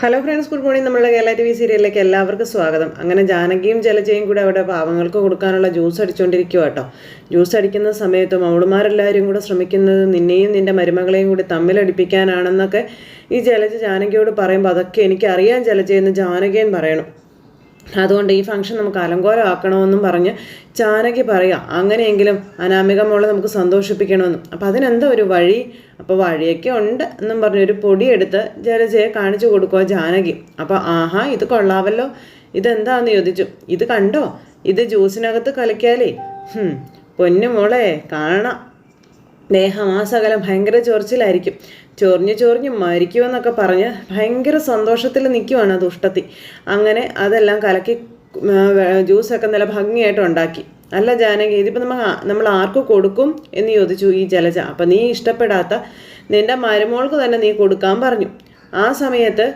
Hello friends good morning നമ്മളുടെ Kerala T V സീരിയലിലേക്ക് എല്ലാവർക്കും സ്വാഗതം. അങ്ങനെ ജാനകിയും ജലജയും കൂടെ അവിടെ പാവങ്ങൾക്ക് കൊടുക്കാനുള്ള ജ്യൂസ് അടിച്ചുകൊണ്ടിരിക്കുക കേട്ടോ. ജ്യൂസ് അടിക്കുന്ന സമയത്തും അവളുമാരെല്ലാവരും കൂടെ ശ്രമിക്കുന്നത് നിന്നെയും നിന്റെ മരുമകളെയും കൂടി തമ്മിലടിപ്പിക്കാനാണെന്നൊക്കെ ഈ ജലജ ജാനകിയോട് പറയുമ്പോൾ അതൊക്കെ എനിക്കറിയാൻ ജലജയെന്ന് ജാനകിയും പറയണം. അതുകൊണ്ട് ഈ ഫംഗ്ഷൻ നമുക്ക് അലങ്കോലമാക്കണമെന്നും പറഞ്ഞ് ചാനകി പറയാം അങ്ങനെയെങ്കിലും അനാമിക മോളെ നമുക്ക് സന്തോഷിപ്പിക്കണമെന്നും. അപ്പം അതിനെന്താ ഒരു വഴി? അപ്പോൾ വഴിയൊക്കെ ഉണ്ട് എന്നും പറഞ്ഞ് ഒരു പൊടിയെടുത്ത് ജലജയെ കാണിച്ചു കൊടുക്കുക ജാനകി. അപ്പോൾ ആഹാ ഇത് കൊള്ളാവല്ലോ. ഇതെന്താന്ന് ചോദിച്ചു. ഇത് കണ്ടോ? ഇത് ജ്യൂസിനകത്ത് കലക്കിയാലേ. ഹും, പൊന്നു മോളെ കാണാം. ദേഹമാസകലം ഭയങ്കര ചൊറിച്ചിലായിരിക്കും. ചൊറിഞ്ഞ് ചൊറിഞ്ഞ് മരിക്കുമെന്നൊക്കെ പറഞ്ഞ് ഭയങ്കര സന്തോഷത്തിൽ നിൽക്കുവാണ് ആ ദുഷ്ടത്തി അങ്ങനെ അതെല്ലാം കലക്കി ആ, ജ്യൂസൊക്കെ നല്ല ഭംഗിയായിട്ട് ഉണ്ടാക്കി. അല്ല ജാനകി ഇതിപ്പോൾ നമ്മൾ നമ്മൾ ആർക്ക് കൊടുക്കും എന്ന് ചോദിച്ചു ഈ ജലജ. അപ്പം നീ ഇഷ്ടപ്പെടാത്ത നിന്റെ മരുമോൾക്ക് തന്നെ നീ കൊടുക്കാൻ പറഞ്ഞു. ആ സമയത്ത്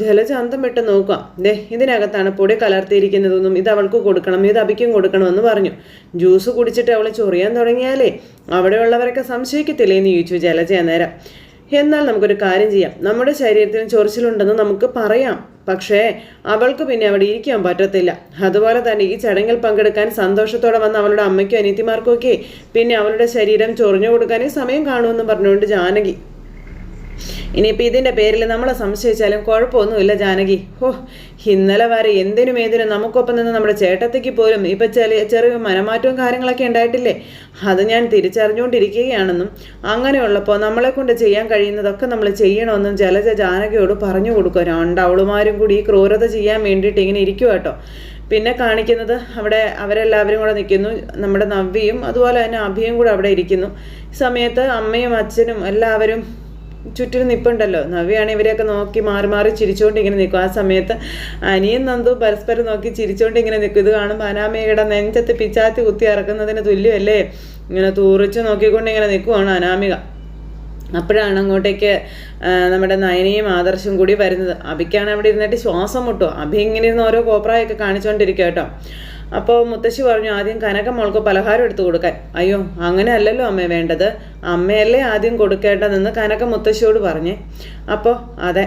ജലജ അന്തം വിട്ട് നോക്കുക ദേ ഇതിനകത്താണ് പൊടി കലർത്തിയിരിക്കുന്നതെന്നും ഇത് അവൾക്ക് കൊടുക്കണം ഇത് അബിക്കും കൊടുക്കണമെന്ന് പറഞ്ഞു. ജ്യൂസ് കുടിച്ചിട്ട് അവൾ ചൊറിയാൻ തുടങ്ങിയാലേ അവിടെയുള്ളവരൊക്കെ സംശയിക്കത്തില്ലേ എന്ന് ചോദിച്ചു ജലജ നേരം എന്നാൽ നമുക്കൊരു കാര്യം ചെയ്യാം. നമ്മുടെ ശരീരത്തിന് ചൊറിച്ചിലുണ്ടെന്ന് നമുക്ക് പറയാം. പക്ഷേ അവൾക്ക് പിന്നെ അവിടെ ഇരിക്കാൻ പറ്റത്തില്ല. അതുപോലെ തന്നെ ഈ ചടങ്ങിൽ പങ്കെടുക്കാൻ സന്തോഷത്തോടെ വന്ന അവളുടെ അമ്മയ്ക്കും അനിയത്തിമാർക്കും ഒക്കെ പിന്നെ അവളുടെ ശരീരം ചൊറിഞ്ഞു കൊടുക്കാനേ സമയം കാണുമെന്ന് പറഞ്ഞുകൊണ്ട് ജാനകി ഇനിയിപ്പോൾ ഇതിന്റെ പേരിൽ നമ്മളെ സംശയിച്ചാലും കുഴപ്പമൊന്നുമില്ല ജാനകി. ഓ ഇന്നലെ വരെ എന്തിനും ഏതിനും നമുക്കൊപ്പം നിന്ന് നമ്മുടെ ചേട്ടത്തേക്ക് പോലും ഇപ്പം ചെറിയ ചെറിയ മനമാറ്റവും കാര്യങ്ങളൊക്കെ ഉണ്ടായിട്ടില്ലേ? അത് ഞാൻ തിരിച്ചറിഞ്ഞുകൊണ്ടിരിക്കുകയാണെന്നും അങ്ങനെയുള്ളപ്പോൾ നമ്മളെ കൊണ്ട് ചെയ്യാൻ കഴിയുന്നതൊക്കെ നമ്മൾ ചെയ്യണമെന്നും ജലജ ജാനകിയോട് പറഞ്ഞു കൊടുക്കുക രണ്ടവളുമാരും കൂടി ഈ ക്രൂരത ചെയ്യാൻ വേണ്ടിയിട്ട് ഇങ്ങനെ ഇരിക്കുക കേട്ടോ. പിന്നെ കാണിക്കുന്നത് അവിടെ അവരെല്ലാവരും കൂടെ നിൽക്കുന്നു. നമ്മുടെ നവ്യയും അതുപോലെ തന്നെ അഭിയും കൂടെ അവിടെ ഇരിക്കുന്നു. സമയത്ത് അമ്മയും അച്ഛനും എല്ലാവരും ചുറ്റിനും നിൽപ്പുണ്ടല്ലോ നവ്യാണ് ഇവരെയൊക്കെ നോക്കി മാറി മാറി ചിരിച്ചുകൊണ്ട് ഇങ്ങനെ നിൽക്കും. ആ സമയത്ത് അനിയും നന്ദു പരസ്പരം നോക്കി ചിരിച്ചുകൊണ്ട് ഇങ്ങനെ നിൽക്കും. ഇത് കാണും അനാമികയുടെ നെഞ്ചത്ത് പിച്ചാത്തി കുത്തി ഇറക്കുന്നതിന് തുല്യമല്ലേ? ഇങ്ങനെ തൂറിച്ച് നോക്കിക്കൊണ്ട് ഇങ്ങനെ നിൽക്കുവാണ് അനാമിക. അപ്പോഴാണ് അങ്ങോട്ടേക്ക് നമ്മുടെ നയനയും ആദർശും കൂടി വരുന്നത്. അഭിക്കാണ് അവിടെ ഇരുന്നിട്ട് ശ്വാസം മുട്ടോ അഭി ഇങ്ങനെ ഇരുന്ന് ഓരോ കോപ്രായൊക്കെ കാണിച്ചുകൊണ്ടിരിക്കുക കേട്ടോ. അപ്പോൾ മുത്തശ്ശി പറഞ്ഞു ആദ്യം കനക മോൾക്ക് പലഹാരം എടുത്തു കൊടുക്കാൻ. അയ്യോ അങ്ങനെ അല്ലല്ലോ അമ്മ വേണ്ടത്. അമ്മയല്ലേ ആദ്യം കൊടുക്കേണ്ടതെന്ന് കനക മുത്തശ്ശിയോട് പറഞ്ഞേ. അപ്പോൾ അതെ.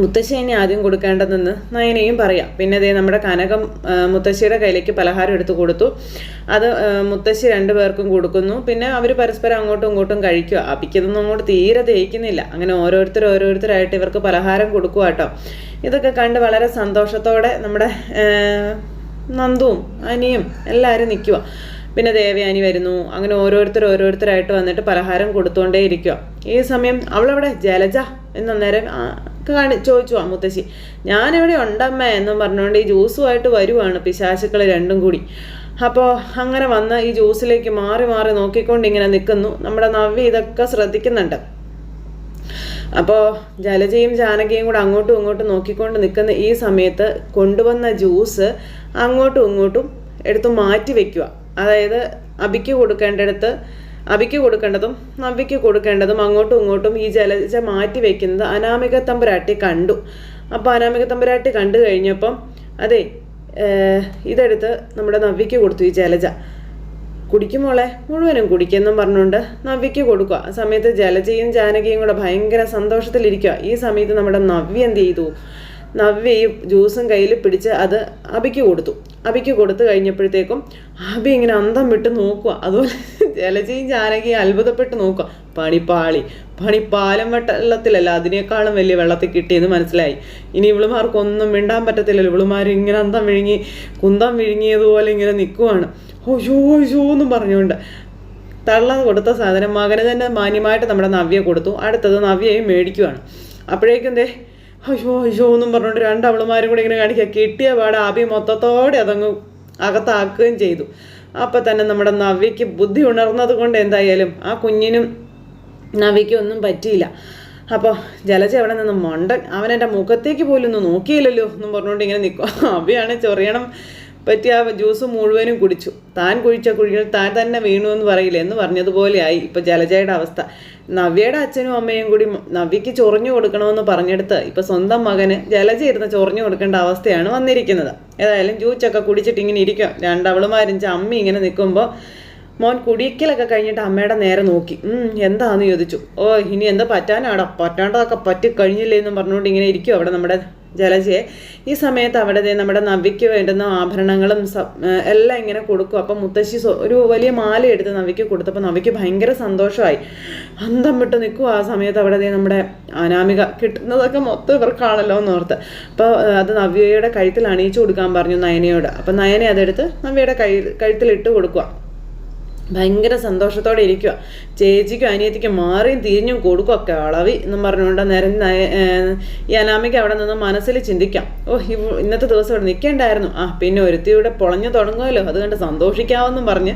മുത്തശ്ശി ഇനി ആദ്യം കൊടുക്കേണ്ടതെന്ന് നയനയും പറയാം. പിന്നെ ദേ നമ്മുടെ കനകം മുത്തശ്ശിയുടെ കയ്യിലേക്ക് പലഹാരം എടുത്തു കൊടുത്തു. അത് മുത്തശ്ശി രണ്ടു പേർക്കും കൊടുക്കുന്നു. പിന്നെ അവർ പരസ്പരം അങ്ങോട്ടും ഇങ്ങോട്ടും കഴിക്കുക. അപ്പിക്കതൊന്നും അങ്ങോട്ട് തീരെ ദഹിക്കുന്നില്ല. അങ്ങനെ ഓരോരുത്തർ ഓരോരുത്തരായിട്ട് ഇവർക്ക് പലഹാരം കൊടുക്കുക കേട്ടോ ഇതൊക്കെ കണ്ട് വളരെ സന്തോഷത്തോടെ നമ്മുടെ നന്ദുവും അനിയും എല്ലാവരും നിൽക്കുക പിന്നെ ദേവയാനി വരുന്നു. അങ്ങനെ ഓരോരുത്തർ ഓരോരുത്തരായിട്ട് വന്നിട്ട് പലഹാരം കൊടുത്തോണ്ടേ ഇരിക്കുക ഈ സമയം അവളവിടെ? ജലജ എന്നേരം കാണി ചോദിച്ചു ആ മുത്തശ്ശി. ഞാനിവിടെ ഉണ്ടമ്മ എന്നും പറഞ്ഞുകൊണ്ട് ഈ ജ്യൂസുമായിട്ട് വരുവാണ് പിശാശുക്കൾ രണ്ടും കൂടി. അപ്പോൾ അങ്ങനെ വന്ന് ഈ ജ്യൂസിലേക്ക് മാറി മാറി നോക്കിക്കൊണ്ട് ഇങ്ങനെ നിൽക്കുന്നു നമ്മുടെ നവ്യ ഇതൊക്കെ ശ്രദ്ധിക്കുന്നുണ്ട്. അപ്പോൾ ജലജയും ജാനകിയും കൂടെ അങ്ങോട്ടും ഇങ്ങോട്ടും നോക്കിക്കൊണ്ട് നിൽക്കുന്ന ഈ സമയത്ത് കൊണ്ടുവന്ന ജ്യൂസ് അങ്ങോട്ടും ഇങ്ങോട്ടും എടുത്ത് മാറ്റി വെക്കുക. അതായത് അബിക്ക് കൊടുക്കേണ്ടടുത്ത് അബിക്ക് കൊടുക്കേണ്ടതും നബിക്ക് കൊടുക്കേണ്ടതും അങ്ങോട്ടും ഇങ്ങോട്ടും ഈ ജലജ മാറ്റി വെക്കുന്നത് അനാമിക തമ്പുരാട്ടി കണ്ടു. അപ്പോൾ അനാമിക തമ്പുരാട്ടി കണ്ടു കഴിഞ്ഞപ്പം അതെ ഇതെടുത്ത് നമ്മുടെ നവ്യയ്ക്ക് കൊടുത്തു ഈ ജലജ. കുടിക്കും മോളെ. മുഴുവനും കുടിക്കെന്നും പറഞ്ഞുകൊണ്ട് നവ്യക്ക് കൊടുക്കുക. ആ സമയത്ത് ജലജയും ജാനകിയും കൂടെ ഭയങ്കര സന്തോഷത്തിലിരിക്കുക. ഈ സമയത്ത് നമ്മുടെ നവ്യ എന്ത് ചെയ്തു? നവ്യയും ജ്യൂസും കയ്യിൽ പിടിച്ച് അത് അബിക്ക് കൊടുത്തു. അബിക്ക് കൊടുത്തു കഴിഞ്ഞപ്പോഴത്തേക്കും അബി ഇങ്ങനെ അന്തം വിട്ട് നോക്കുക. അതുപോലെ ജലജയും ജാനകിയും അത്ഭുതപ്പെട്ട് നോക്കുക. പണിപ്പാളി. പണിപ്പാലം വെള്ളത്തിലല്ല അതിനേക്കാളും വലിയ വെള്ളത്തിൽ കിട്ടിയെന്ന് മനസ്സിലായി. ഇനി ഇവളുമാർക്കൊന്നും മിണ്ടാൻ പറ്റത്തില്ലല്ലോ. ഇവളുമാർ ഇങ്ങനെ അന്തം വിഴുങ്ങി കുന്തം വിഴുങ്ങിയതുപോലെ ഇങ്ങനെ നിൽക്കുവാണ്. ഓശോ ഓശോ എന്നും പറഞ്ഞുകൊണ്ട് തള്ള കൊടുത്ത സാധനം മകന് തന്നെ മാന്യമായിട്ട് നമ്മുടെ നവ്യ കൊടുത്തു. അടുത്തത് നവ്യയും മേടിക്കുവാണ്. അപ്പോഴേക്കും ദേ അയ്യോ അയ്യോ എന്നും പറഞ്ഞുകൊണ്ട് രണ്ട് അവളുമാരും കൂടി ഇങ്ങനെ കാണിക്കുക. കിട്ടിയ പാട് ആബി മൊത്തത്തോടെ അതങ്ങ് അകത്താക്കുകയും ചെയ്തു. അപ്പം തന്നെ നമ്മുടെ നവ്യയ്ക്ക് ബുദ്ധി ഉണർന്നത് കൊണ്ട് എന്തായാലും ആ കുഞ്ഞിനും നവ്യയ്ക്കും ഒന്നും പറ്റിയില്ല. അപ്പോൾ ജലജ അവിടെ നിന്ന് മൊണ്ടൻ അവൻ എന്റെ മുഖത്തേക്ക് പോലും ഒന്ന് നോക്കിയില്ലല്ലോ എന്നും പറഞ്ഞുകൊണ്ട് ഇങ്ങനെ നിൽക്കും അവയാണ് ചൊറിയണം പറ്റിയ ആ ജ്യൂസ് മുഴുവനും കുടിച്ചു. താൻ കുഴിച്ച കുഴികൾ താൻ തന്നെ വീണു എന്ന് പറയില്ല എന്ന് പറഞ്ഞതുപോലെയായി. ഇപ്പോൾ ജലജയുടെ അവസ്ഥ. നവ്യയുടെ അച്ഛനും അമ്മയും കൂടി നവ്യയ്ക്ക് ചൊറിഞ്ഞു കൊടുക്കണമെന്ന് പറഞ്ഞെടുത്ത് ഇപ്പോൾ സ്വന്തം മകന് ജലജ ഇരുന്ന് ചൊറിഞ്ഞു കൊടുക്കേണ്ട അവസ്ഥയാണ് വന്നിരിക്കുന്നത്. ഏതായാലും ജ്യൂസൊക്കെ കുടിച്ചിട്ട് ഇങ്ങനെ ഇരിക്കും രണ്ടവളുമാരും അമ്മ ഇങ്ങനെ നിൽക്കുമ്പോൾ മോൻ കുടിക്കലൊക്കെ കഴിഞ്ഞിട്ട് അമ്മയുടെ നേരെ നോക്കി. എന്താന്ന് ചോദിച്ചു. ഓ ഇനി എന്താ പറ്റാനാടാ? പറ്റാണ്ടതൊക്കെ പറ്റി കഴിഞ്ഞില്ലേ എന്നും പറഞ്ഞുകൊണ്ട് ഇങ്ങനെ ഇരിക്കും അവിടെ നമ്മുടെ ജലജയെ ഈ സമയത്ത് അവിടെ നമ്മുടെ നവ്യയ്ക്ക് വേണ്ടുന്ന ആഭരണങ്ങളും എല്ലാം ഇങ്ങനെ കൊടുക്കും. അപ്പം മുത്തശ്ശി ഒരു വലിയ മാല എടുത്ത് നവ്യയ്ക്ക് കൊടുത്തപ്പോൾ നവ്യയ്ക്ക് ഭയങ്കര സന്തോഷമായി. അന്തം വിട്ട് നിൽക്കും ആ സമയത്ത് അവിടെ നമ്മുടെ അനാമിക. കിട്ടുന്നതൊക്കെ മൊത്തം ഇവർക്കാണല്ലോ എന്ന് ഓർത്ത് അപ്പോൾ അത് നവ്യയുടെ കഴുത്തിൽ അണിയിച്ചു കൊടുക്കാൻ പറഞ്ഞു നയനയോട്. അപ്പം നയനെ അതെടുത്ത് നവ്യയുടെ കഴുത്തിൽ ഇട്ട് കൊടുക്കുക ഭയങ്കര സന്തോഷത്തോടെ ഇരിക്കുക ചേച്ചിക്കും അനിയത്തിക്കും മാറിയും തിരിഞ്ഞും കൊടുക്കുകയൊക്കെ അളവി എന്നും പറഞ്ഞുകൊണ്ട് നേരം ഈ അനാമിക്ക് അവിടെ നിന്ന് മനസ്സിൽ ചിന്തിക്കാം. ഓ ഇന്നത്തെ ദിവസം ഇവിടെ നിൽക്കേണ്ടായിരുന്നു. ആ പിന്നെ ഒരുത്തിയുടെ പൊളഞ്ഞു തുടങ്ങുമല്ലോ. അതുകൊണ്ട് സന്തോഷിക്കാമെന്നും പറഞ്ഞ്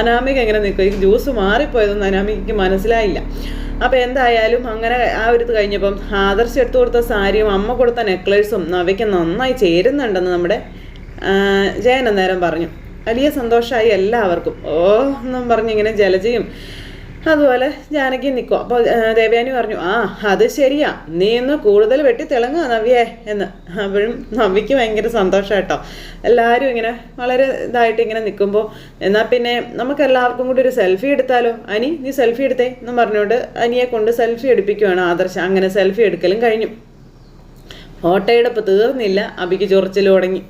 അനാമിക എങ്ങനെ നിൽക്കും ഈ ജ്യൂസ് മാറിപ്പോയതൊന്നും അനാമികയ്ക്ക് മനസ്സിലായില്ല. അപ്പോൾ എന്തായാലും അങ്ങനെ ആ ഒരു കഴിഞ്ഞപ്പം ആദർശം എടുത്തു കൊടുത്ത സാരിയും അമ്മ കൊടുത്ത നെക്ലേസും നവയ്ക്ക് നന്നായി ചേരുന്നുണ്ടെന്ന് നമ്മുടെ ജയൻ അന്നേരം പറഞ്ഞു. വലിയ സന്തോഷമായി എല്ലാവർക്കും. ഓ എന്നും പറഞ്ഞിങ്ങനെ ജലജയും അതുപോലെ ജാനകി നിൽക്കും അപ്പോൾ ദേവയാനി പറഞ്ഞു ആ അത് ശരിയാ. നീ ഇന്ന് കൂടുതൽ വെട്ടി തിളങ്ങുക നവ്യേ എന്ന്. അപ്പോഴും നവ്യയ്ക്ക് ഭയങ്കര സന്തോഷം കേട്ടോ എല്ലാവരും ഇങ്ങനെ വളരെ ഇതായിട്ട് ഇങ്ങനെ നിൽക്കുമ്പോൾ എന്നാൽ പിന്നെ നമുക്ക് എല്ലാവർക്കും കൂടി ഒരു സെൽഫി എടുത്താലോ? അനി നീ സെൽഫി എടുത്തേ എന്ന് പറഞ്ഞുകൊണ്ട് അനിയെ കൊണ്ട് സെൽഫി എടുപ്പിക്കുവാണ് ആദർശ. അങ്ങനെ സെൽഫി എടുക്കലും കഴിഞ്ഞു. ഫോട്ടോയെടുപ്പ് തീർന്നില്ല. അബിക്ക് ചൊറിച്ചിൽ തുടങ്ങി.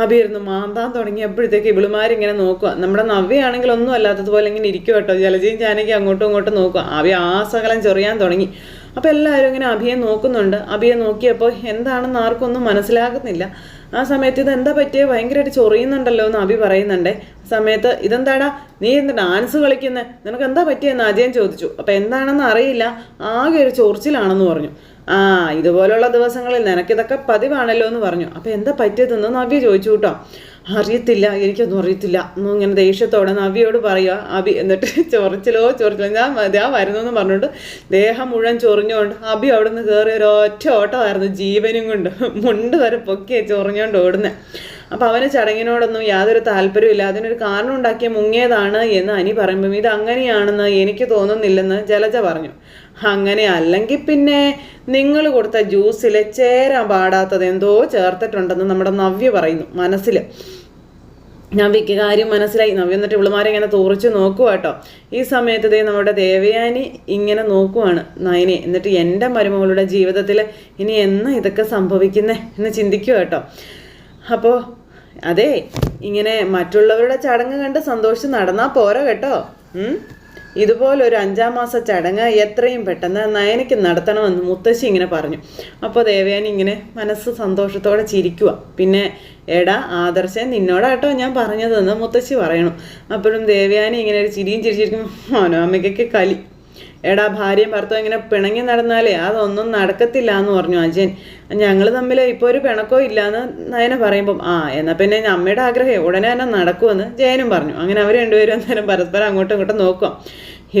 അബി തുടങ്ങി മാന്താൻ തുടങ്ങിയപ്പോഴത്തേക്ക് ഇവളുമാരിങ്ങനെ നോക്കുക. നമ്മുടെ നവ്യാണെങ്കിൽ ഒന്നും അല്ലാത്തതുപോലെ ഇങ്ങനെ ഇരിക്കും കേട്ടോ. ജലജയും ജാനകി അങ്ങോട്ടും ഇങ്ങോട്ടും നോക്കുക. അബി ആസകലം ചൊറിയാൻ തുടങ്ങി. അപ്പോൾ എല്ലാവരും ഇങ്ങനെ അഭിയെ നോക്കുന്നുണ്ട്. അഭിയെ നോക്കിയപ്പോൾ എന്താണെന്ന് ആർക്കും ഒന്നും മനസ്സിലാകുന്നില്ല. ആ സമയത്ത് ഇത് എന്താ പറ്റിയത് ഭയങ്കരമായിട്ട് ചൊറിയുന്നുണ്ടല്ലോ എന്ന് അഭി പറയുന്നുണ്ടേ. സമയത്ത് ഇതെന്താടാ? നീ എന്ത് ഡാൻസ് കളിക്കുന്നത് നിനക്ക് എന്താ പറ്റിയെന്ന് അജയൻ ചോദിച്ചു. അപ്പം എന്താണെന്ന് അറിയില്ല. ആകെ ഒരു ചൊറിച്ചിലാണെന്ന് പറഞ്ഞു. ആ ഇതുപോലുള്ള ദിവസങ്ങളിൽ നിനക്കിതൊക്കെ പതിവാണല്ലോ എന്ന് പറഞ്ഞു. അപ്പോൾ എന്താ പറ്റിയതെന്ന് നവ്യ ചോദിച്ചു കേട്ടോ. അറിയത്തില്ല എനിക്കൊന്നും അറിയത്തില്ല. എന്നും ഇങ്ങനെ ദേഷ്യത്തോടെ നവ്യയോട് പറയുക അബി എന്നിട്ട് ചൊറിച്ചിലോ ചൊറിച്ചിലോ ഞാൻ ഞാൻ വരുന്നു എന്ന് പറഞ്ഞുകൊണ്ട് ദേഹം മുഴുവൻ ചൊറിഞ്ഞുകൊണ്ട് അബി അവിടെ നിന്ന് കയറി ഒരു ഒറ്റ ഓട്ടമായിരുന്നു ജീവനും കൊണ്ട്. മുണ്ട് വരെ പൊക്കിയ ചൊറിഞ്ഞുകൊണ്ട് ഓടുന്നത് അപ്പോൾ അവന് ചടങ്ങിനോടൊന്നും യാതൊരു താല്പര്യമില്ല അതിനൊരു കാരണം ഉണ്ടാക്കിയ മുങ്ങിയതാണ് എന്ന് അനി പറയുമ്പം ഇത് അങ്ങനെയാണെന്ന് എനിക്ക് തോന്നുന്നില്ലെന്ന് ജലജ പറഞ്ഞു. അങ്ങനെ അല്ലെങ്കിൽ പിന്നെ നിങ്ങൾ കൊടുത്ത ജ്യൂസിൽ ചേരാൻ പാടാത്തത് എന്തോ ചേർത്തിട്ടുണ്ടെന്ന് നമ്മുടെ നവ്യ പറയുന്നു മനസ്സിൽ നവ്യക്ക് കാര്യം മനസ്സിലായി. നവ്യ എന്നിട്ട് ഇവളുമാരെ ഇങ്ങനെ തുറച്ച് നോക്കുക കേട്ടോ. ഈ സമയത്ത് ദേ നമ്മുടെ ദേവയാനി ഇങ്ങനെ നോക്കുവാണ്. നയനെ എന്നിട്ട് എന്റെ മരുമകളുടെ ജീവിതത്തിൽ ഇനി എന്ന് ഇതൊക്കെ സംഭവിക്കുന്നേ എന്ന് ചിന്തിക്കുക കേട്ടോ. അപ്പോൾ അതെ ഇങ്ങനെ മറ്റുള്ളവരുടെ ചടങ്ങ് കണ്ട് സന്തോഷിച്ച് നടന്നാൽ പോരാ കേട്ടോ? ഇതുപോലൊരു അഞ്ചാം മാസ ചടങ്ങ് എത്രയും പെട്ടെന്ന് നയനയ്ക്ക് നടത്തണമെന്ന് മുത്തശ്ശി ഇങ്ങനെ പറഞ്ഞു. അപ്പോൾ ദേവയാനി ഇങ്ങനെ മനസ്സ് സന്തോഷത്തോടെ ചിരിക്കുക പിന്നെ എടാ ആദർശൻ നിന്നോടാട്ടോ ഞാൻ പറഞ്ഞതെന്ന് മുത്തശ്ശി പറയണം. അപ്പോഴും ദേവയാനി ഇങ്ങനെ ഒരു ചിരിയും ചിരിച്ചിരിക്കും മനോമയ്ക്കൊക്കെ കലി. എടാ ഭാര്യയും ഭർത്താവും ഇങ്ങനെ പിണങ്ങി നടന്നാലേ അതൊന്നും നടക്കത്തില്ല എന്ന് പറഞ്ഞു അജയൻ. ഞങ്ങൾ തമ്മിൽ ഇപ്പോൾ ഒരു പിണക്കോ ഇല്ലാന്ന് നയന പറയുമ്പം ആ എന്നാൽ പിന്നെ അമ്മയുടെ ആഗ്രഹം ഉടനെ തന്നെ നടക്കുമെന്ന് ജയനും പറഞ്ഞു. അങ്ങനെ അവർ രണ്ടുപേരും അന്നേരം പരസ്പരം അങ്ങോട്ടും ഇങ്ങോട്ടും നോക്കും.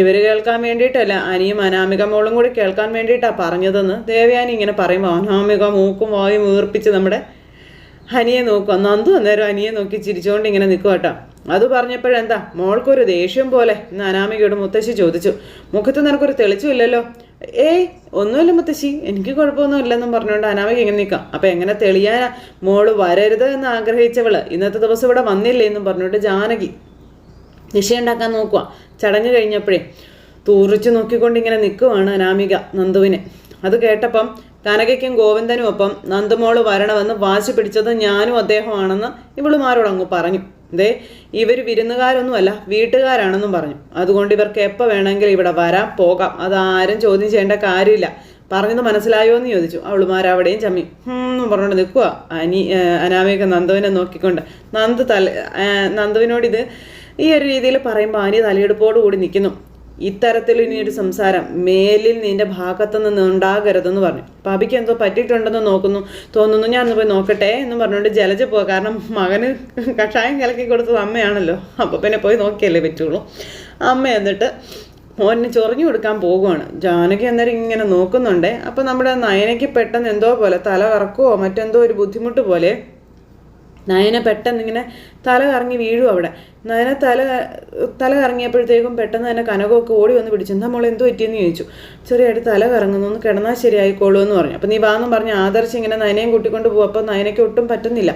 ഇവർ കേൾക്കാൻ വേണ്ടിയിട്ടല്ല അനിയും അനാമിക മോളും കൂടി കേൾക്കാൻ വേണ്ടിയിട്ടാണ് പറഞ്ഞതെന്ന് ദേവയാനി ഇങ്ങനെ പറയുമ്പോൾ അനാമിക മൂക്കും വായും വീർപ്പിച്ച് നമ്മുടെ ഹനിയെ നോക്കും. നന്ദു അന്നേരം അനിയെ നോക്കി ചിരിച്ചുകൊണ്ട് ഇങ്ങനെ നിൽക്കുക കേട്ടോ അത് പറഞ്ഞപ്പോഴെന്താ മോൾക്കൊരു ദേഷ്യം പോലെ. എന്ന് അനാമികയോട് മുത്തശ്ശി ചോദിച്ചു മുഖത്ത് നിനക്കൊരു തെളിച്ചുമില്ലല്ലോ ഏയ് ഒന്നുമില്ല മുത്തശ്ശി എനിക്ക് കുഴപ്പമൊന്നും ഇല്ലെന്നും പറഞ്ഞുകൊണ്ട് അനാമിക ഇങ്ങനെ നിൽക്കാം. അപ്പം എങ്ങനെ തെളിയാനാ? മോൾ വരരുത് എന്ന് ആഗ്രഹിച്ചവൾ. ഇന്നത്തെ ദിവസം ഇവിടെ വന്നില്ലേ എന്നും പറഞ്ഞുകൊണ്ട് ജാനകി നിശ്ചയുണ്ടാക്കാൻ നോക്കുക ചടങ്ങ് കഴിഞ്ഞപ്പോഴേ തൂറിച്ചു നോക്കിക്കൊണ്ട് ഇങ്ങനെ നിൽക്കുവാണ് അനാമിക നന്ദുവിനെ. അത് കേട്ടപ്പം കനകയ്ക്കും ഗോവിന്ദനും ഒപ്പം നന്ദുമോൾ വരണമെന്ന് വാശി പിടിച്ചത് ഞാനും അദ്ദേഹമാണെന്ന് ഇവളുമാരോട് അങ്ങ് പറഞ്ഞു. ദേ ഇവർ വിരുന്നുകാരൊന്നുമല്ല വീട്ടുകാരാണെന്നും പറഞ്ഞു. അതുകൊണ്ട് ഇവർക്ക് എപ്പോൾ വേണമെങ്കിലും ഇവിടെ വരാം പോകാം. അതാരും ചോദ്യം ചെയ്യേണ്ട കാര്യമില്ല. പറഞ്ഞത് മനസ്സിലായോ എന്ന് ചോദിച്ചു. അവളുമാർ അവിടെയും ചമ്മി. എന്നും പറഞ്ഞുകൊണ്ട് നിൽക്കുക അനി അനാമിക നന്ദുവിനെ നോക്കിക്കൊണ്ട്. നന്ദു തല നന്ദുവിനോട് ഇത് ഈ ഒരു രീതിയിൽ പറയുമ്പോൾ അനി തലയെടുപ്പോട് കൂടി നിൽക്കുന്നു ഇത്തരത്തിൽ ഇനി ഒരു സംസാരം മേലിൽ നിന്റെ ഭാഗത്തു നിന്ന് ഉണ്ടാകരുതെന്ന് പറഞ്ഞു. പാപിക്ക് എന്തോ പറ്റിയിട്ടുണ്ടെന്ന് നോക്കുന്നു തോന്നുന്നു ഞാൻ ഒന്ന് പോയി നോക്കട്ടെ എന്ന് പറഞ്ഞുകൊണ്ട് ജലജ പോവുക കാരണം മകന് കഷായം കലക്കി കൊടുത്തത് അമ്മയാണല്ലോ. അപ്പോൾ പിന്നെ പോയി നോക്കിയല്ലേ പറ്റുള്ളൂ. അമ്മ എന്നിട്ട് മോനെ ചൊറിഞ്ഞു കൊടുക്കാൻ പോകുവാണ് ജാനകി അന്നേരം ഇങ്ങനെ നോക്കുന്നുണ്ടേ. അപ്പോൾ നമ്മുടെ നയനയ്ക്ക് പെട്ടെന്ന് എന്തോ പോലെ തല കറക്കുവോ മറ്റെന്തോ ഒരു ബുദ്ധിമുട്ട് പോലെ നയന പെട്ടെന്ന് ഇങ്ങനെ തല കറങ്ങി വീഴും അവിടെ. നയന തല തല കറങ്ങിയപ്പോഴത്തേക്കും പെട്ടെന്ന് തന്നെ കനകമൊക്കെ ഓടി വന്ന് പിടിച്ചു. എന്താ മോളെ എന്തോ പറ്റിയെന്ന് ചോദിച്ചു. ചെറിയായിട്ട് തല കറങ്ങുന്നു. ഒന്ന് കിടന്നാൽ ശരിയായിക്കോളൂ എന്ന് പറഞ്ഞു. അപ്പം നീ വാന്നും പറഞ്ഞ് ആദർശ് ഇങ്ങനെ നയനയും കൂട്ടിക്കൊണ്ട് പോകും അപ്പോൾ നയനയ്ക്ക് ഒട്ടും പറ്റുന്നില്ല.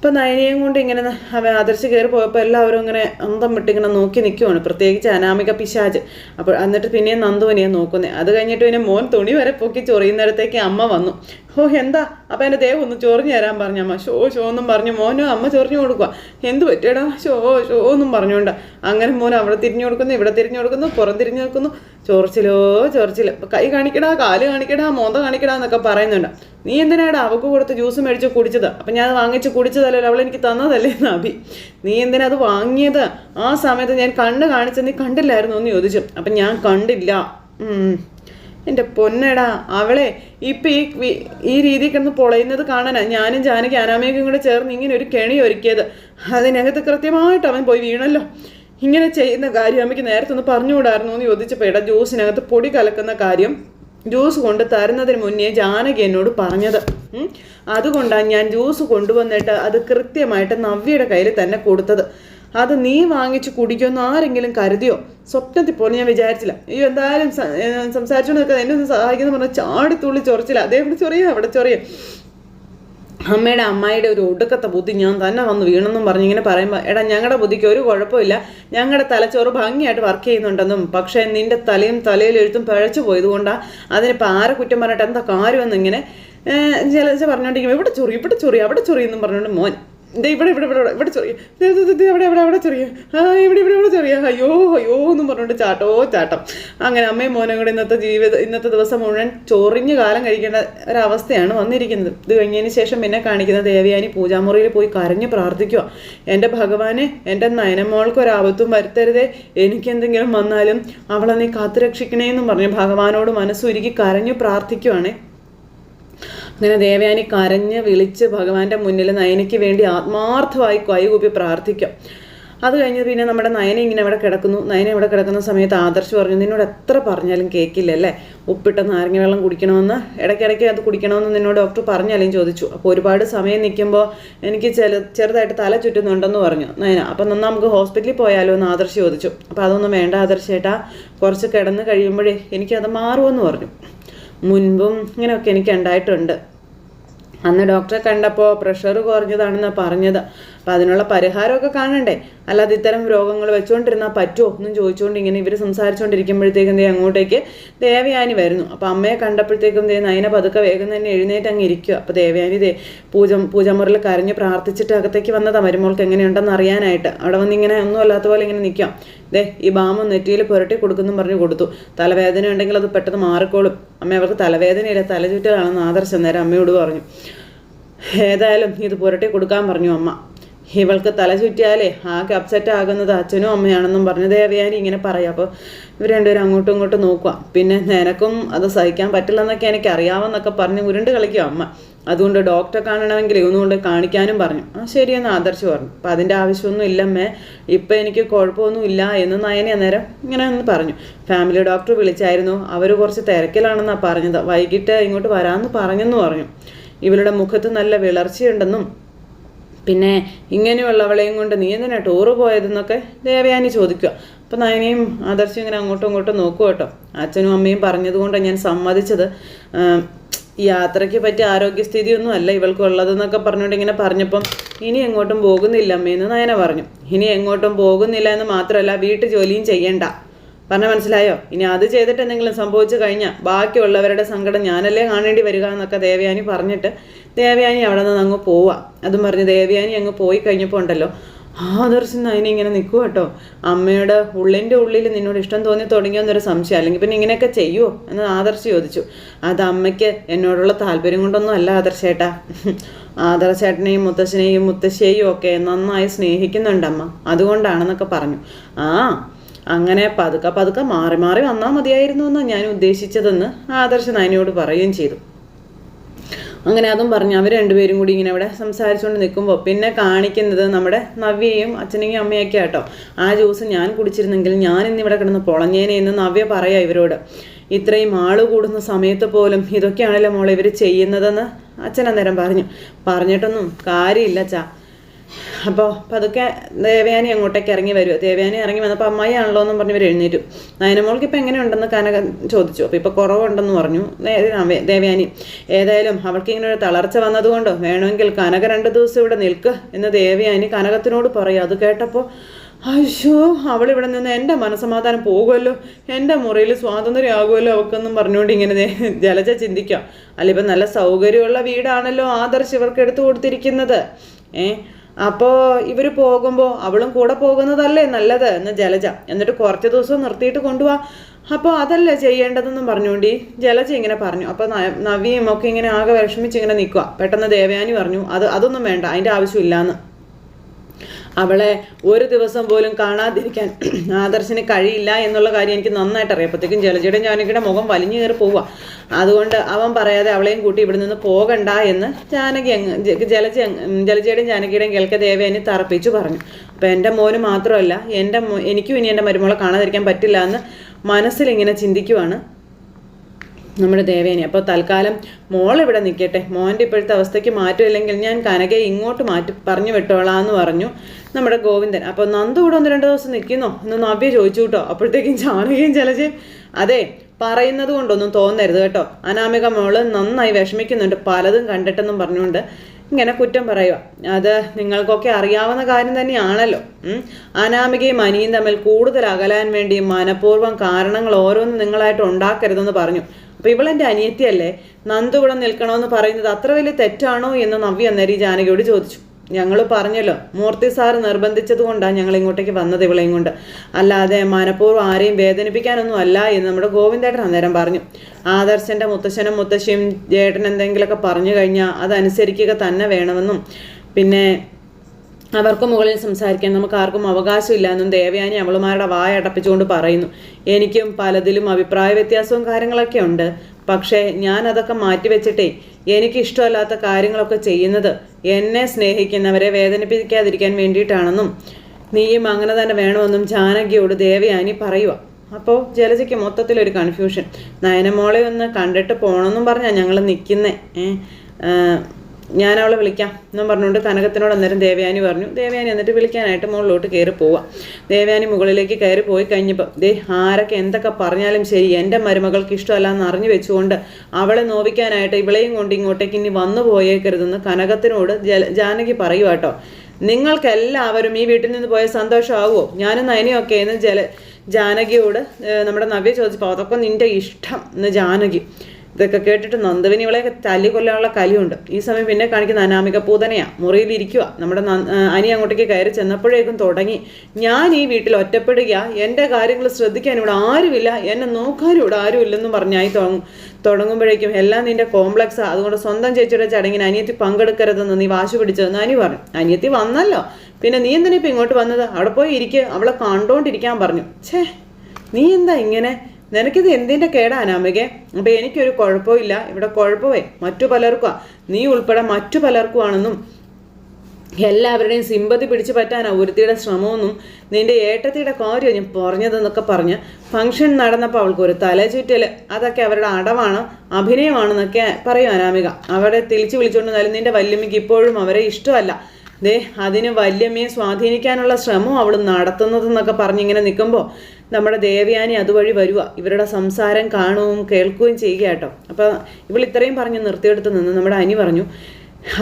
അപ്പം നയനയും കൊണ്ട് ഇങ്ങനെ അവൻ അതിർച്ച് കയറി പോയപ്പോൾ എല്ലാവരും ഇങ്ങനെ അന്തം വിട്ടിങ്ങനെ നോക്കി നിൽക്കുവാണ് പ്രത്യേകിച്ച് അനാമിക പിശാജ്. അപ്പോൾ എന്നിട്ട് പിന്നെയും നന്ദുവിനെയാണ് നോക്കുന്നത് അത് കഴിഞ്ഞിട്ട് പിന്നെ മോൻ തുണി വരെ പൊക്കി ചൊറിയുന്നിടത്തേക്ക് അമ്മ വന്നു. ഓ എന്താ? അപ്പം എന്റെ ദേവ് ഒന്ന് ചൊറിഞ്ഞു തരാൻ പറഞ്ഞു അമ്മ. ഷോ ഷോ എന്നും പറഞ്ഞു. മോനോ അമ്മ ചൊറിഞ്ഞു കൊടുക്കുക എന്ത് പറ്റിയടാ? ഷോ ഷോ എന്നും പറഞ്ഞുകൊണ്ട്. അങ്ങനെ മോൻ അവിടെ തിരിഞ്ഞു കൊടുക്കുന്നു ഇവിടെ തിരിഞ്ഞു കൊടുക്കുന്നു പുറം തിരിഞ്ഞു നോക്കുന്നു ചൊറിച്ചിൽ ഇപ്പൊ കൈ കാണിക്കടാ കാൽ കാണിക്കടാ മോന്ത കാണിക്കടാ എന്നൊക്കെ പറയുന്നുണ്ട്. നീ എന്തിനാടാ അവക്ക് കൊടുത്ത് ജ്യൂസ് മേടിച്ച് കുടിച്ചത്? അപ്പം ഞാൻ വാങ്ങിച്ച് കുടിച്ചതല്ലല്ലോ അവൾ എനിക്ക് തന്നതല്ലേ എന്ന് അഭി. നീ എന്തിനാ അത് വാങ്ങിയത്? ആ സമയത്ത് ഞാൻ കണ്ണ് കാണിച്ചത് നീ കണ്ടില്ലായിരുന്നു എന്ന് ചോദിച്ചു. അപ്പം ഞാൻ കണ്ടില്ല. എന്റെ പൊന്നടാ അവളെ ഇപ്പം ഈ ഈ രീതി കിടന്ന് പൊളയുന്നത് കാണാനാ. ഞാനും ജാനകി അനാമയ്ക്കും കൂടെ ചേർന്ന് ഇങ്ങനെ ഒരു കെണി ഒരുക്കിയത്. അതിനകത്ത് കൃത്യമായിട്ട് അവൻ പോയി വീണല്ലോ. ഇങ്ങനെ ചെയ്യുന്ന കാര്യം അമ്മയ്ക്ക് നേരത്തെ ഒന്ന് പറഞ്ഞുകൂടായിരുന്നു എന്ന് ചോദിച്ചപ്പോൾ ഇട ജ്യൂസിനകത്ത് പൊടി കലക്കുന്ന കാര്യം ജ്യൂസ് കൊണ്ട് തരുന്നതിന് മുന്നേ ജാനകി എന്നോട് പറഞ്ഞത്. അതുകൊണ്ടാണ് ഞാൻ ജ്യൂസ് കൊണ്ടുവന്നിട്ട് അത് കൃത്യമായിട്ട് നവ്യയുടെ കയ്യിൽ തന്നെ കൊടുത്തത്. അത് നീ വാങ്ങിച്ച് കുടിക്കുമെന്ന് ആരെങ്കിലും കരുതിയോ? സ്വപ്നത്തിൽ പോലും ഞാൻ വിചാരിച്ചില്ല. അയ്യോ എന്തായാലും സംസാരിച്ചുകൊണ്ട് നിൽക്കാതെ എന്നെ ഒന്ന് സഹായിക്കുന്നു പറഞ്ഞാൽ ചാടിത്തുള്ളി ചൊറിച്ചില്ല അതേ ഇവിടെ ചൊറിയാം അവിടെ ചൊറിയ. അമ്മയുടെ അമ്മായിയുടെ ഒരു ഒടുക്കത്തെ ബുദ്ധി ഞാൻ തന്നെ വന്ന് വീണെന്നും പറഞ്ഞ് ഇങ്ങനെ പറയുമ്പോൾ എടാ ഞങ്ങളുടെ ബുദ്ധിക്ക് ഒരു കുഴപ്പമില്ല. ഞങ്ങളുടെ തലച്ചോറ് ഭംഗിയായിട്ട് വർക്ക് ചെയ്യുന്നുണ്ടെന്നും പക്ഷേ നിന്റെ തലയും തലയിൽ എഴുത്തും പിഴച്ചു പോയതുകൊണ്ടാണ് അതിനിപ്പോൾ ആരെ കുറ്റം പറഞ്ഞിട്ട് എന്താ കാര്യമെന്ന് ഇങ്ങനെ ചില പറഞ്ഞുകൊണ്ടിരിക്കുമ്പോൾ ഇവിടെ ചൊറി ഇവിടെ ചൊറി അവിടെ ചൊറി എന്നും പറഞ്ഞുകൊണ്ട് മോൻ ഇവിടെ ഇവിടെ ഇവിടെ ഇവിടെ ചൊറിയ. അവിടെ അവിടെ അവിടെ ചെറിയ. ആ ഇവിടെ ഇവിടെ ഇവിടെ ചെറിയ. അയ്യോ അയ്യോ എന്നും പറഞ്ഞുകൊണ്ട് ചാട്ടോ ചാട്ടം. അങ്ങനെ അമ്മയും മോനും കൂടെ ഇന്നത്തെ ജീവിത ഇന്നത്തെ ദിവസം മുഴുവൻ ചൊറിഞ്ഞ് കാലം കഴിക്കേണ്ട ഒരവസ്ഥയാണ് വന്നിരിക്കുന്നത്. ഇത് കഴിഞ്ഞതിന് ശേഷം പിന്നെ കാണിക്കുന്ന ദേവയാനി പൂജാമുറിയിൽ പോയി കരഞ്ഞ് പ്രാർത്ഥിക്കുക എന്റെ ഭഗവാനെ എന്റെ നയനമോൾക്ക് ഒരാപത്തും വരുത്തരുതേ. എനിക്കെന്തെങ്കിലും വന്നാലും അവളെ നീ കാത്തുരക്ഷിക്കണേ എന്നും പറഞ്ഞ് ഭഗവാനോട് മനസ്സുരുക്കി കരഞ്ഞ് പ്രാർത്ഥിക്കുവാണേ. അങ്ങനെ ദേവയാനി കരഞ്ഞ് വിളിച്ച് ഭഗവാന്റെ മുന്നിൽ നയനയ്ക്ക് വേണ്ടി ആത്മാർത്ഥമായി കൈകൂപ്പി പ്രാർത്ഥിക്കും. അത് കഴിഞ്ഞ് പിന്നെ നമ്മുടെ നയന ഇങ്ങനെ അവിടെ കിടക്കുന്നു. നയന ഇവിടെ കിടക്കുന്ന സമയത്ത് ആദർശ് പറഞ്ഞു നിന്നോട് എത്ര പറഞ്ഞാലും കേൾക്കില്ല അല്ലേ? ഉപ്പിട്ട നാരങ്ങ വെള്ളം കുടിക്കണമെന്ന്? ഇടയ്ക്കിടയ്ക്ക് അത് കുടിക്കണമെന്ന് നിന്നോട് ഡോക്ടർ പറഞ്ഞാലും ചോദിച്ചു. അപ്പോൾ ഒരുപാട് സമയം നിൽക്കുമ്പോൾ എനിക്ക് ചെറു ചെറുതായിട്ട് തല ചുറ്റുന്നുണ്ടെന്ന് പറഞ്ഞു നയന. അപ്പം നന്നാ നമുക്ക് ഹോസ്പിറ്റലിൽ പോയാലോ എന്ന് ആദർശ് ചോദിച്ചു. അപ്പോൾ അതൊന്നും വേണ്ട ആദർശേട്ടാ കുറച്ച് കിടന്ന് കഴിയുമ്പോഴേ എനിക്കത് മാറുമെന്ന് പറഞ്ഞു. മുൻപും ഇങ്ങനെയൊക്കെ എനിക്ക് ഉണ്ടായിട്ടുണ്ട്. അന്ന് ഡോക്ടറെ കണ്ടപ്പോൾ പ്രഷർ കുറഞ്ഞതാണെന്നാണ് പറഞ്ഞത്. അപ്പം അതിനുള്ള പരിഹാരമൊക്കെ കാണണ്ടേ? അല്ലാതെ ഇത്തരം രോഗങ്ങൾ വെച്ചുകൊണ്ടിരുന്നാൽ പറ്റുമോ എന്നും ചോദിച്ചുകൊണ്ട് ഇങ്ങനെ ഇവർ സംസാരിച്ചുകൊണ്ടിരിക്കുമ്പോഴത്തേക്കും ദേ അങ്ങോട്ടേക്ക് ദേവയാനി വരുന്നു. അപ്പം അമ്മയെ കണ്ടപ്പോഴത്തേക്കും ദേ നയന പതുക്കെ വേഗം തന്നെ എഴുന്നേറ്റ് അങ്ങ് ഇരിക്കുക അപ്പോൾ ദേവയാനി ദേ പൂജ പൂജാമുറിൽ കരഞ്ഞ് പ്രാർത്ഥിച്ചിട്ട് അകത്തേക്ക് വന്നതാ. മരുമോൾക്ക് എങ്ങനെയുണ്ടെന്ന് അറിയാനായിട്ട്. അവിടെ വന്ന് ഇങ്ങനെ ഒന്നും അല്ലാത്ത പോലെ ഇങ്ങനെ നിൽക്കാം ദേ ഈ ബാമം നെറ്റിയിൽ പുരട്ടി കൊടുക്കുന്നു പറഞ്ഞ് കൊടുത്തു. തലവേദന ഉണ്ടെങ്കിൽ അത് പെട്ടെന്ന് മാറിക്കോളും. അമ്മ അവർക്ക് തലവേദനയില്ല. തലചുറ്റലാണെന്ന് ആദർശം നേരം അമ്മയോട് പറഞ്ഞു. ഏതായാലും ഇത് പുരട്ടി കൊടുക്കാൻ പറഞ്ഞു അമ്മ. ഇവൾക്ക് തല ചുറ്റിയാലേ ആകെ അപ്സെറ്റ് ആകുന്നത് അച്ഛനും അമ്മയാണെന്നും പറഞ്ഞ് ദേവയാനി ഇങ്ങനെ പറയാം. അപ്പോൾ ഇവർ രണ്ടുപേരും അങ്ങോട്ടും ഇങ്ങോട്ടും നോക്കുക പിന്നെ നിനക്കും അത് സഹിക്കാൻ പറ്റില്ലെന്നൊക്കെ എനിക്ക് അറിയാമെന്നൊക്കെ പറഞ്ഞ് ഉരുണ്ട് കളിക്കും അമ്മ. അതുകൊണ്ട് ഡോക്ടറെ കാണണമെങ്കിൽ ഒന്നുകൊണ്ട് കാണിക്കാനും പറഞ്ഞു. ആ ശരിയെന്ന് ആദർശ് പറഞ്ഞു. അപ്പം അതിന്റെ ആവശ്യമൊന്നും ഇല്ലമ്മേ. ഇപ്പം എനിക്ക് കുഴപ്പമൊന്നും ഇല്ല എന്ന് നയനെ അന്നേരം ഇങ്ങനെ ഒന്ന് പറഞ്ഞു. ഫാമിലി ഡോക്ടർ വിളിച്ചായിരുന്നു. അവർ കുറച്ച് തിരക്കിലാണെന്നാണ് പറഞ്ഞത്. വൈകിട്ട് ഇങ്ങോട്ട് വരാമെന്ന് പറഞ്ഞെന്ന് പറഞ്ഞു. ഇവളുടെ മുഖത്ത് നല്ല വിളർച്ചയുണ്ടെന്നും പിന്നെ ഇങ്ങനെയുള്ളവളെയും കൊണ്ട് നീ എന്തിനാ ടൂറ് പോയതെന്നൊക്കെ ദേവയാനി ചോദിക്കുക. അപ്പം നയനയും ആദർശം ഇങ്ങനെ അങ്ങോട്ടും ഇങ്ങോട്ടും നോക്കുക കേട്ടോ. അച്ഛനും അമ്മയും പറഞ്ഞതുകൊണ്ട് ഞാൻ സമ്മതിച്ചത്. യാത്രയ്ക്ക് പറ്റിയ ആരോഗ്യസ്ഥിതിയൊന്നും അല്ല ഇവൾക്ക് ഉള്ളതെന്നൊക്കെ പറഞ്ഞുകൊണ്ട് ഇങ്ങനെ പറഞ്ഞപ്പം ഇനി എങ്ങോട്ടും പോകുന്നില്ല അമ്മയെന്ന് നയന പറഞ്ഞു. ഇനി എങ്ങോട്ടും പോകുന്നില്ല എന്ന് മാത്രമല്ല വീട്ടു ജോലിയും ചെയ്യണ്ട. പറഞ്ഞ മനസ്സിലായോ? ഇനി അത് ചെയ്തിട്ട് എന്തെങ്കിലും സംഭവിച്ചു കഴിഞ്ഞാൽ ബാക്കിയുള്ളവരുടെ സങ്കടം ഞാനല്ലേ കാണേണ്ടി വരിക എന്നൊക്കെ ദേവയാനി പറഞ്ഞിട്ട് ദേവയാനി അവിടെ നിന്ന് അങ്ങ് പോവാം. അതും പറഞ്ഞ് ദേവയാനി അങ്ങ് പോയി കഴിഞ്ഞപ്പോൾ ഉണ്ടല്ലോ. ആദർശം അതിനെ ഇങ്ങനെ നിൽക്കുക കേട്ടോ. അമ്മയുടെ ഉള്ളിന്റെ ഉള്ളിൽ നിന്നോട് ഇഷ്ടം തോന്നി തുടങ്ങിയോ എന്നൊരു സംശയം. അല്ലെങ്കിൽ പിന്നെ ഇങ്ങനെയൊക്കെ ചെയ്യുമോ എന്ന് ആദർശ് ചോദിച്ചു. അത് അമ്മയ്ക്ക് എന്നോടുള്ള താല്പര്യം കൊണ്ടൊന്നും അല്ല ആദർശേട്ടാ ആദർശേട്ടനെയും മുത്തശ്ശനെയും മുത്തശ്ശിയെയും ഒക്കെ നന്നായി സ്നേഹിക്കുന്നുണ്ട് അതുകൊണ്ടാണെന്നൊക്കെ പറഞ്ഞു. ആ അങ്ങനെ പതുക്കെ പതുക്കെ മാറി മാറി വന്നാൽ മതിയായിരുന്നു എന്ന് ഞാൻ ഉദ്ദേശിച്ചതെന്ന് ആദർശ നയനയോട് പറയുകയും ചെയ്തു. അങ്ങനെ അതും പറഞ്ഞു. അവർ രണ്ടുപേരും കൂടി ഇങ്ങനെ ഇവിടെ സംസാരിച്ചുകൊണ്ട് നിൽക്കുമ്പോൾ പിന്നെ കാണിക്കുന്നത് നമ്മുടെ നവ്യയും അച്ഛനെയും അമ്മയൊക്കെ ആട്ടോ ആ ജ്യൂസ് ഞാൻ കുടിച്ചിരുന്നെങ്കിൽ ഞാൻ ഇന്നിവിടെ കിടന്ന് പൊളഞ്ഞേനെ എന്ന് നവ്യ പറയാം ഇവരോട്. ഇത്രയും ആൾ കൂടുന്ന സമയത്ത് പോലും ഇതൊക്കെയാണല്ലോ മോളെ ഇവർ ചെയ്യുന്നതെന്ന് അച്ഛൻ അന്നേരം പറഞ്ഞു. പറഞ്ഞിട്ടൊന്നും കാര്യമില്ല ചാ. അപ്പോൾ പതുക്കെ ദേവയാനി അങ്ങോട്ടേക്ക് ഇറങ്ങി വരും. ദേവയാനി ഇറങ്ങി വന്നപ്പോൾ അമ്മായി ആണല്ലോ എന്നും പറഞ്ഞ് ഇവർ എഴുന്നേറ്റു. നയനമോൾക്ക് ഇപ്പം എങ്ങനെയുണ്ടെന്ന് കനക ചോദിച്ചു. അപ്പോൾ ഇപ്പോൾ കുറവുണ്ടെന്ന് പറഞ്ഞു. ദേവയാനി ഏതായാലും അവൾക്ക് ഇങ്ങനെ ഒരു തളർച്ച വന്നതുകൊണ്ട്? വേണമെങ്കിൽ കനക രണ്ട് ദിവസം ഇവിടെ നിൽക്ക് എന്ന് ദേവയാനി കനകത്തിനോട് പറയും. അത് കേട്ടപ്പോൾ അയ്യോ അവളിവിടെ നിന്ന് എന്റെ മനസമാധാനം പോകുമല്ലോ. എന്റെ മുറിയിൽ സ്വാതന്ത്ര്യമാകുമല്ലോ അവൾക്കെന്നും പറഞ്ഞുകൊണ്ട് ഇങ്ങനെ ജലജ ചിന്തിക്കാം. അല്ല ഇപ്പം നല്ല സൗകര്യമുള്ള വീടാണല്ലോ ആദർശ് ഇവർക്ക് എടുത്തു കൊടുത്തിരിക്കുന്നത്. ഏ അപ്പോൾ ഇവർ പോകുമ്പോൾ അവളും കൂടെ പോകുന്നതല്ലേ നല്ലത്? എന്ന് ജലജ. എന്നിട്ട് കുറച്ച് ദിവസം നിർത്തിയിട്ട് കൊണ്ടുപോവാ അപ്പോൾ അതല്ലേ ചെയ്യേണ്ടതെന്നും പറഞ്ഞുകൊണ്ട് ഈ ജലജ ഇങ്ങനെ പറഞ്ഞു. അപ്പോൾ നവിയും ഒക്കെ ഇങ്ങനെ ആകെ വിഷമിച്ച് ഇങ്ങനെ നിൽക്കുക പെട്ടെന്ന് ദേവയാനി പറഞ്ഞു അത് അതൊന്നും വേണ്ട അതിന്റെ ആവശ്യമില്ലാന്ന്. അവളെ ഒരു ദിവസം പോലും കാണാതിരിക്കാൻ ആദർശിന് കഴിയില്ല എന്നുള്ള കാര്യം എനിക്ക് നന്നായിട്ട് അറിയാം. അപ്പോഴത്തേക്കും ജലജയുടെ ജാനകിയുടെ മുഖം വലിഞ്ഞു കയറി പോവുക. അതുകൊണ്ട് അവൻ പറയാതെ അവളെയും കൂട്ടി ഇവിടെ നിന്ന് പോകണ്ട എന്ന് ജാനകി അങ്ങ് ജലജ ജലജയുടെയും ജാനകിയുടെയും കേൾക്കെ ദേവേനെ തറപ്പിച്ചു പറഞ്ഞു. അപ്പം എന്റെ മോന് മാത്രമല്ല എന്റെ എനിക്കും ഇനി എന്റെ മരുമോളെ കാണാതിരിക്കാൻ പറ്റില്ല എന്ന് മനസ്സിലിങ്ങനെ ചിന്തിക്കുവാണ്. നമ്മുടെ ദേവേനെ. അപ്പോൾ തൽക്കാലം മോൾ ഇവിടെ നിൽക്കട്ടെ. മോന്റെ ഇപ്പോഴത്തെ അവസ്ഥയ്ക്ക് മാറ്റമില്ലെങ്കിൽ ഞാൻ കനകയെ ഇങ്ങോട്ട് മാറ്റി പറഞ്ഞു വിട്ടോളാന്ന് പറഞ്ഞു നമ്മുടെ ഗോവിന്ദൻ. അപ്പോൾ നന്ദു കൂടെ ഒന്ന് രണ്ട് ദിവസം നിൽക്കുന്നോ. ഒന്ന് നവ്യ ചോദിച്ചു കേട്ടോ. അപ്പോഴത്തേക്കും ജാനകിയും ജലജയും അതെ പറയുന്നത് കൊണ്ടൊന്നും തോന്നരുത് കേട്ടോ. അനാമിക മോൾ നന്നായി വിഷമിക്കുന്നുണ്ട്. പലതും കണ്ടിട്ടെന്നും പറഞ്ഞുകൊണ്ട് ഇങ്ങനെ കുറ്റം പറയുക. അത് നിങ്ങൾക്കൊക്കെ അറിയാവുന്ന കാര്യം തന്നെയാണല്ലോ. അനാമികയും അനിയും തമ്മിൽ കൂടുതൽ അകലാൻ വേണ്ടി മനഃപൂർവം കാരണങ്ങൾ ഓരോന്നും നിങ്ങളായിട്ട് ഉണ്ടാക്കരുതെന്ന് പറഞ്ഞു. അപ്പോൾ ഇവളെന്റെ അനിയത്തിയല്ലേ നന്ദു ഇവിടെ നിൽക്കണമെന്ന് പറയുന്നത് അത്ര വലിയ തെറ്റാണോ എന്ന് നവ്യ അന്നേരം ജാനകിയോട് ചോദിച്ചു. ഞങ്ങൾ പറഞ്ഞല്ലോ മൂർത്തി സാർ നിർബന്ധിച്ചത് കൊണ്ടാണ് ഞങ്ങൾ ഇങ്ങോട്ടേക്ക് വന്നത് ഇവളെയും കൊണ്ട്. അല്ലാതെ മനഃപൂർവം ആരെയും വേദനിപ്പിക്കാനൊന്നും അല്ല എന്ന് നമ്മുടെ ഗോവിന്ദേട്ടൻ അന്നേരം പറഞ്ഞു. ആദർശന്റെ മുത്തശ്ശനും മുത്തശ്ശിയും ജേട്ടൻ എന്തെങ്കിലുമൊക്കെ പറഞ്ഞു കഴിഞ്ഞാൽ അതനുസരിക്കുക തന്നെ വേണമെന്നും. പിന്നെ അവർക്ക് മുകളിൽ സംസാരിക്കാൻ നമുക്ക് ആർക്കും അവകാശമില്ല എന്നും ദേവയാനി അവളുമാരുടെ വായ അടപ്പിച്ചുകൊണ്ട് പറയുന്നു. എനിക്കും പലതിലും അഭിപ്രായ വ്യത്യാസവും കാര്യങ്ങളൊക്കെ ഉണ്ട്. പക്ഷേ ഞാൻ അതൊക്കെ മാറ്റിവെച്ചിട്ടേ എനിക്ക് ഇഷ്ടമല്ലാത്ത കാര്യങ്ങളൊക്കെ ചെയ്യുന്നത് എന്നെ സ്നേഹിക്കുന്നവരെ വേദനിപ്പിക്കാതിരിക്കാൻ വേണ്ടിയിട്ടാണെന്നും നീയും അങ്ങനെ തന്നെ വേണമെന്നും ജാനകിയോട് ദേവയാനി പറയുക അപ്പോൾ ജലജയ്ക്ക് മൊത്തത്തിലൊരു കൺഫ്യൂഷൻ നയനമോളെ ഒന്ന് കണ്ടിട്ട് പോകണമെന്നും പറഞ്ഞാൽ ഞങ്ങൾ നിൽക്കുന്നേ ഞാൻ അവളെ വിളിക്കാം എന്നും പറഞ്ഞുകൊണ്ട് കനകത്തിനോട് അന്നേരം ദേവയാനി പറഞ്ഞു. ദേവയാനി എന്നിട്ട് വിളിക്കാനായിട്ട് മുകളിലോട്ട് കയറി പോവാം. ദേവയാനി മുകളിലേക്ക് കയറി പോയി കഴിഞ്ഞപ്പോൾ ദേ ആരൊക്കെ എന്തൊക്കെ പറഞ്ഞാലും ശരി എന്റെ മരുമകൾക്ക് ഇഷ്ടമല്ല എന്ന് അറിഞ്ഞു വെച്ചുകൊണ്ട് അവളെ നോവിക്കാനായിട്ട് ഇവളെയും കൊണ്ട് ഇങ്ങോട്ടേക്ക് ഇനി വന്നു പോയേക്കരുതെന്ന് കനകത്തിനോട് ജാനകി പറയുക കേട്ടോ. നിങ്ങൾക്കെല്ലാവരും ഈ വീട്ടിൽ നിന്ന് പോയ സന്തോഷമാവുമോ ഞാനും നയനയൊക്കെ എന്ന് ജല ജാനകിയോട് നമ്മുടെ നവ്യ ചോദിച്ചപ്പോൾ അതൊക്കെ നിന്റെ ഇഷ്ടം എന്ന് ജാനകി ഇതൊക്കെ കേട്ടിട്ട് നന്ദവിനി ഇവളെയൊക്കെ തല്ലി കൊല്ലാനുള്ള കലിയുണ്ട്. ഈ സമയം പിന്നെ കാണിക്കുന്ന അനാമിക പൂതനയാ. മുറിയിലിരിക്കുക നമ്മുടെ അനി അങ്ങോട്ടേക്ക് കയറി ചെന്നപ്പോഴേക്കും തുടങ്ങി. ഞാൻ ഈ വീട്ടിൽ ഒറ്റപ്പെടുക എന്റെ കാര്യങ്ങൾ ശ്രദ്ധിക്കാൻ ഇവിടെ ആരുമില്ല. എന്നെ നോക്കാനും ഇവിടെ ആരുമില്ലെന്നും പറഞ്ഞായി തുടങ്ങും തുടങ്ങുമ്പോഴേക്കും എല്ലാം നിന്റെ കോംപ്ലക്സാണ് അതുകൊണ്ട് സ്വന്തം ചേച്ചിയുടെ ചടങ്ങിന് അനിയത്തി പങ്കെടുക്കരുതെന്ന് നീ വാശി പിടിച്ചതെന്ന് അനി പറഞ്ഞു. അനിയത്തി വന്നല്ലോ. പിന്നെ നീ എന്തിനാ ഇപ്പം ഇങ്ങോട്ട് വന്നത്? അവിടെ പോയി ഇരിക്കുക അവളെ കണ്ടോണ്ടിരിക്കാൻ പറഞ്ഞു. ഛേ നീ എന്താ ഇങ്ങനെ നിനക്കിത് എന്തിന്റെ കേടാ അനാമികെ? അപ്പം എനിക്കൊരു കുഴപ്പമില്ല ഇവിടെ കുഴപ്പമേ മറ്റു പലർക്കുവാ. നീ ഉൾപ്പെടെ മറ്റു പലർക്കുമാണെന്നും എല്ലാവരുടെയും സിമ്പതി പിടിച്ചു പറ്റാനാ ഒരുത്തിയുടെ ശ്രമമൊന്നും നിന്റെ ഏട്ടത്തിയുടെ കാര്യം ഞാൻ പറഞ്ഞതെന്നൊക്കെ പറഞ്ഞ് ഫംഗ്ഷൻ നടന്നപ്പോൾ അവൾക്ക് ഒരു തലചുറ്റൽ അതൊക്കെ അവരുടെ അടവാണ് അഭിനയമാണെന്നൊക്കെ പറയും അനാമിക. അവരെ തിരിച്ചു വിളിച്ചുകൊണ്ട് എന്നാലും നിന്റെ വല്യമ്മയ്ക്ക് ഇപ്പോഴും അവരെ ഇഷ്ടമല്ല. ദേ അതിന് വല്യമ്മയെ സ്വാധീനിക്കാനുള്ള ശ്രമം അവൾ നടത്തുന്നതെന്നൊക്കെ പറഞ്ഞിങ്ങനെ നിൽക്കുമ്പോൾ നമ്മുടെ ദേവയാനി അതുവഴി വരുക ഇവരുടെ സംസാരം കാണുകയും കേൾക്കുകയും ചെയ്യുക കേട്ടോ. അപ്പോൾ ഇവൾ ഇത്രയും പറഞ്ഞ് നിർത്തിയെടുത്ത് നിന്ന് നമ്മുടെ അനി പറഞ്ഞു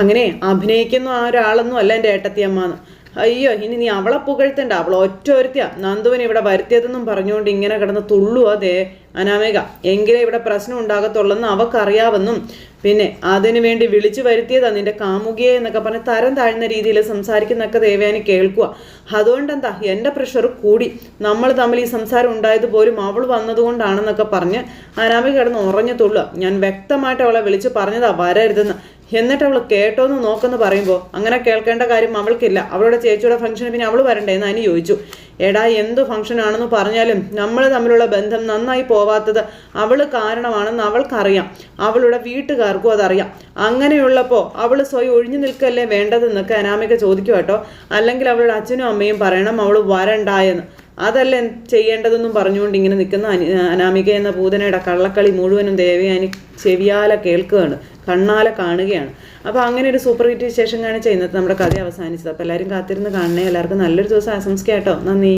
അങ്ങനെ അഭിനയിക്കുന്ന ആ ഒരാളൊന്നും അല്ല എന്റെ ഏട്ടത്തിയമ്മന്ന്. അയ്യോ ഇനി നീ അവളെ പുകഴ്ത്തണ്ട. അവൾ ഒറ്റ ഒരുത്തിയാ നന്ദുവിനെ ഇവിടെ വരുത്തിയതെന്നും പറഞ്ഞുകൊണ്ട് ഇങ്ങനെ കിടന്ന് തുള്ളുക ദേ അനാമിക. എങ്കിലേ ഇവിടെ പ്രശ്നം ഉണ്ടാകത്തുള്ളെന്ന് അവക്കറിയാവെന്നും. പിന്നെ അതിനു വേണ്ടി വിളിച്ചു വരുത്തിയതാ നിന്റെ കാമുകിയെ എന്നൊക്കെ പറഞ്ഞ് തരം താഴ്ന്ന രീതിയിൽ സംസാരിക്കുന്നൊക്കെ ദേവയാനി കേൾക്കുക അതുകൊണ്ടെന്താ? എന്റെ പ്രഷർ കൂടി. നമ്മൾ തമ്മിൽ ഈ സംസാരം ഉണ്ടായത് പോലും അവൾ വന്നതുകൊണ്ടാണെന്നൊക്കെ പറഞ്ഞ് അനാമിക കിടന്ന് ഉറഞ്ഞു തുള്ളുക ഞാൻ വ്യക്തമായിട്ട് അവളെ വിളിച്ച് പറഞ്ഞതാ വരരുതെന്ന്. എന്നിട്ട് അവൾ കേട്ടോ എന്ന് നോക്കെന്ന് പറയുമ്പോൾ അങ്ങനെ കേൾക്കേണ്ട കാര്യം അവൾക്കില്ല. അവളുടെ ചേച്ചിയുടെ ഫംഗ്ഷന് പിന്നെ അവൾ വരണ്ടേ എന്ന് അനി ചോദിച്ചു. എടാ എന്ത് ഫംഗ്ഷൻ ആണെന്ന് പറഞ്ഞാലും നമ്മൾ തമ്മിലുള്ള ബന്ധം നന്നായി പോവാത്തത് അവൾ കാരണമാണെന്ന് അവൾക്കറിയാം. അവളുടെ വീട്ടുകാർക്കും അതറിയാം. അങ്ങനെയുള്ളപ്പോൾ അവൾ സ്വയം ഒഴിഞ്ഞു നിൽക്കല്ലേ വേണ്ടതെന്നൊക്കെ അനാമിക ചോദിക്കും കേട്ടോ അല്ലെങ്കിൽ അവളുടെ അച്ഛനും അമ്മയും പറയണം അവൾ വരണ്ടായെന്ന് അതല്ല ചെയ്യേണ്ടതെന്നും പറഞ്ഞുകൊണ്ട് ഇങ്ങനെ നിൽക്കുന്ന അനി- അനാമിക എന്ന പൂതനയുടെ കള്ളക്കളി മുഴുവനും ദേവയാനി ചെവിയാല കേൾക്കുകയാണ് കണ്ണാലെ കാണുകയാണ്. അപ്പോൾ അങ്ങനെ ഒരു സൂപ്പർ ഹിറ്റ് ശേഷം കാണിച്ച ഇന്നത്തെ നമ്മുടെ കഥ അവസാനിച്ചത്. അപ്പോൾ എല്ലാവരും കാത്തിരുന്ന് കാണണേ. എല്ലാവർക്കും നല്ലൊരു ദിവസം ആശംസിക്കാം കേട്ടോ. നന്ദി.